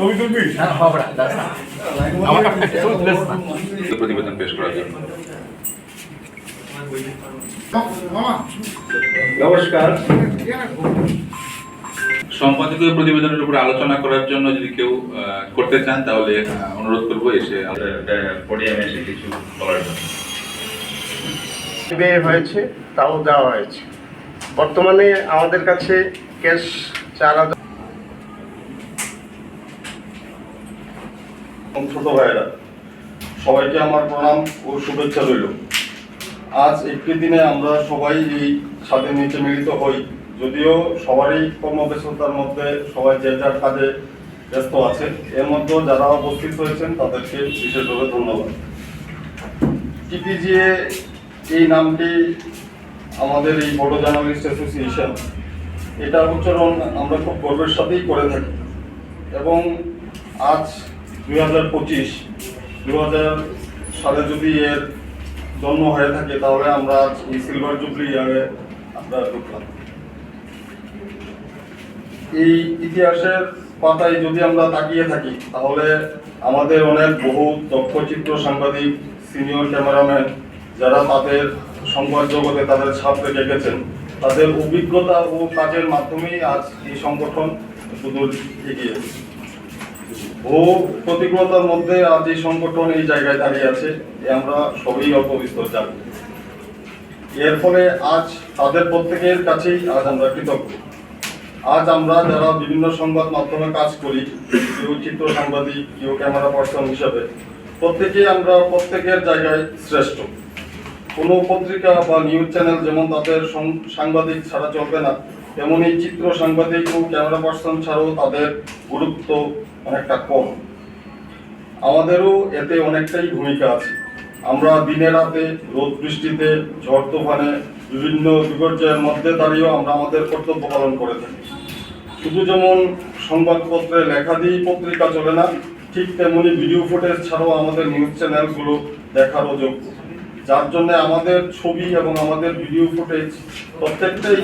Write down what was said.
ছবি তুলবি? হ্যাঁ না প্রতিবেদন পেশ করার জন্য। নমস্কার। সম্পাদকীয় প্রতিবেদনের উপর আলোচনা করার জন্য যদি কেউ আহ, করতে চান তাহলে অনুরোধ করব এসে আমাদের পডিয়ামে এসে কিছু বলার জন্য। ব্যয় হয়েছে তাও দেওয়া হয়েছে। বর্তমানে আমাদের কাছে ক্যাশ চার ছোট ভাইয়েরা, সবাইকে আমার প্রণাম ও শুভেচ্ছা রইল। আজ একটি দিনে আমরা সবাই এই ছাদের নিচে মিলিত হই, যদিও সবারই কর্মব্যস্ততার মধ্যে সবাই যে যার কাজে ব্যস্ত আছে, এর মধ্যে যারা উপস্থিত হয়েছেন তাদেরকে বিশেষভাবে ধন্যবাদ। টিপিজিএ এই নামটি আমাদের এই বড় জার্নালিস্ট অ্যাসোসিয়েশন, এটার উচ্চারণ আমরা খুব গর্বের সাথেই করে থাকি। এবং আজ দুই হাজার পঁচিশ দু হাজার সালে যদি এর জন্ম হয়ে থাকে, তাহলে আমরা এই সিলভার জুবলি ইয়ারে আমরা ঢুকলাম। এই ইতিহাসের পাতায় যদি আমরা তাকিয়ে থাকি, তাহলে আমাদের অনেক বহু দক্ষ চিত্র সাংবাদিক সিনিয়র ক্যামেরাম্যান যারা তাদের সংবাদ জগতে তাদের ছাপ রেখে তাদের অভিজ্ঞতা ও কাজের মাধ্যমেই আজ এই সংগঠন সুদূর এগিয়েছে বহু প্রতিকূলতার মধ্যে আজ এই সংগঠন এই জায়গায় দাঁড়িয়ে আছে, এ আমরা সবই অল্প জানি এর ফলে আজ তাদের প্রত্যেকের কাছেই আজ আমরা কৃতজ্ঞ। আজ আমরা যারা বিভিন্ন সংবাদ মাধ্যমে কাজ করি, কেউ চিত্র সাংবাদিক, কেউ ক্যামেরা পার্সন হিসাবে, প্রত্যেকেই আমরা প্রত্যেকের জায়গায় শ্রেষ্ঠ। কোনো পত্রিকা বা নিউজ চ্যানেল যেমন তাদের সাংবাদিক ছাড়া চলবে না তেমনি চিত্র সাংবাদিক ও ক্যামেরা পার্সন ছাড়াও তাদের গুরুত্ব অনেকটা কম। আমাদেরও এতে অনেকটাই ভূমিকা আছে। আমরা দিনে রাতে রোদ বৃষ্টিতে, ঝড় তুফানে, বিভিন্ন বিপর্যয়ের মধ্যে দাঁড়িয়েও আমরা আমাদের কর্তব্য পালন করে থাকি। শুধু যেমন সংবাদপত্রে লেখা দিয়েই পত্রিকা চলে না, ঠিক তেমনি ভিডিও ফুটেজ ছাড়াও আমাদের নিউজ চ্যানেলগুলো দেখারও যোগ্য। যার জন্য আমাদের ছবি এবং আমাদের ভিডিও ফুটেজ প্রত্যেকটাই